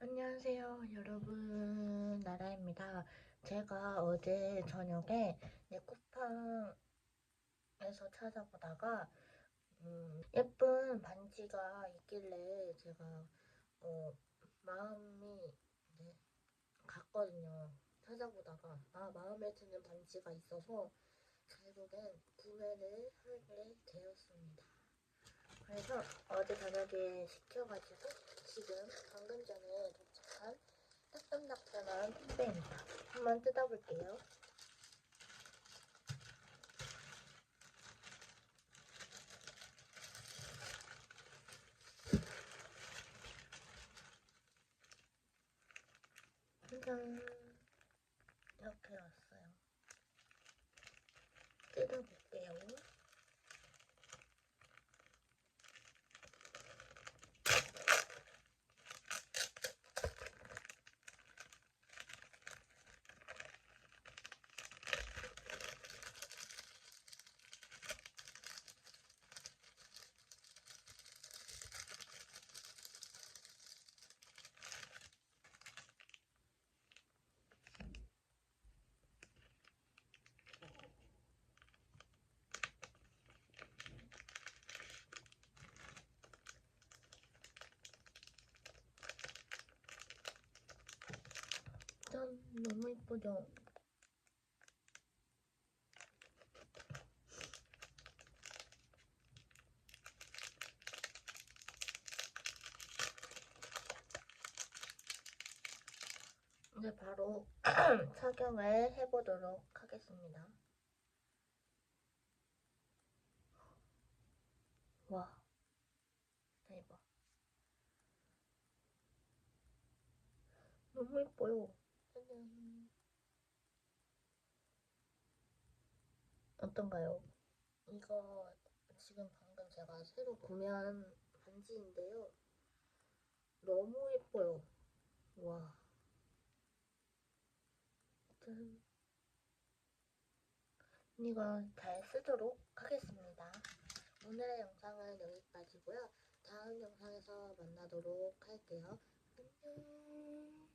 안녕하세요, 여러분. 나라입니다. 제가 어제 저녁에 내 쿠팡에서 찾아보다가 음, 예쁜 반지가 있길래 제가 어, 마음이 네, 갔거든요. 찾아보다가 아 마음에 드는 반지가 있어서 결국엔 구매를 하게 되었습니다. 그래서 어제 저녁에 시켜가지고 지금 방금 전에 도착한 따끈따끈한 택배입니다. 한번 뜯어볼게요. 짜잔 이렇게 왔어요. 뜯어볼게요. 짠 너무 이쁘죠? 이제 바로 착용을 해보도록 하겠습니다. 와, 대박. 너무 예뻐요. 짜잔. 어떤가요? 이거 지금 방금 제가 새로 구매한 반지인데요. 너무 예뻐요. 와. 짠. 이거 잘 쓰도록 하겠습니다. 오늘의 영상은 여기까지고요. 다음 영상에서 만나도록 할게요. 안녕.